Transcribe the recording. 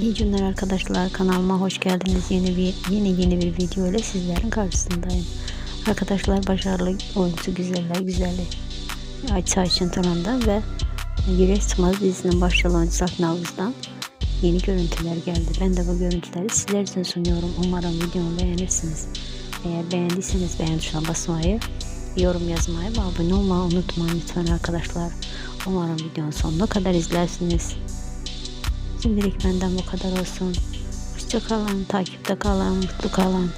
İyi günler arkadaşlar kanalıma hoş geldiniz. Yeni bir yeni yeni bir video ile sizlerin karşısındayım. Arkadaşlar başarılı oyuncu güzeller güzeli Ayça Ayçin Turan'da ve Yürek Çıkmaz dizisinin başrol oyuncusu Akın Avuz'dan yeni görüntüler geldi. Ben de bu görüntüleri sizler için sunuyorum. Umarım videomu beğenirsiniz. Eğer beğendiyseniz beğen tuşuna basmayı, yorum yazmayı ve abone olmayı unutmayın lütfen arkadaşlar. Umarım videonun sonuna kadar izlersiniz. Şimdilik benden bu kadar olsun. Hoşçakalın, takipte kalın, mutlu kalın.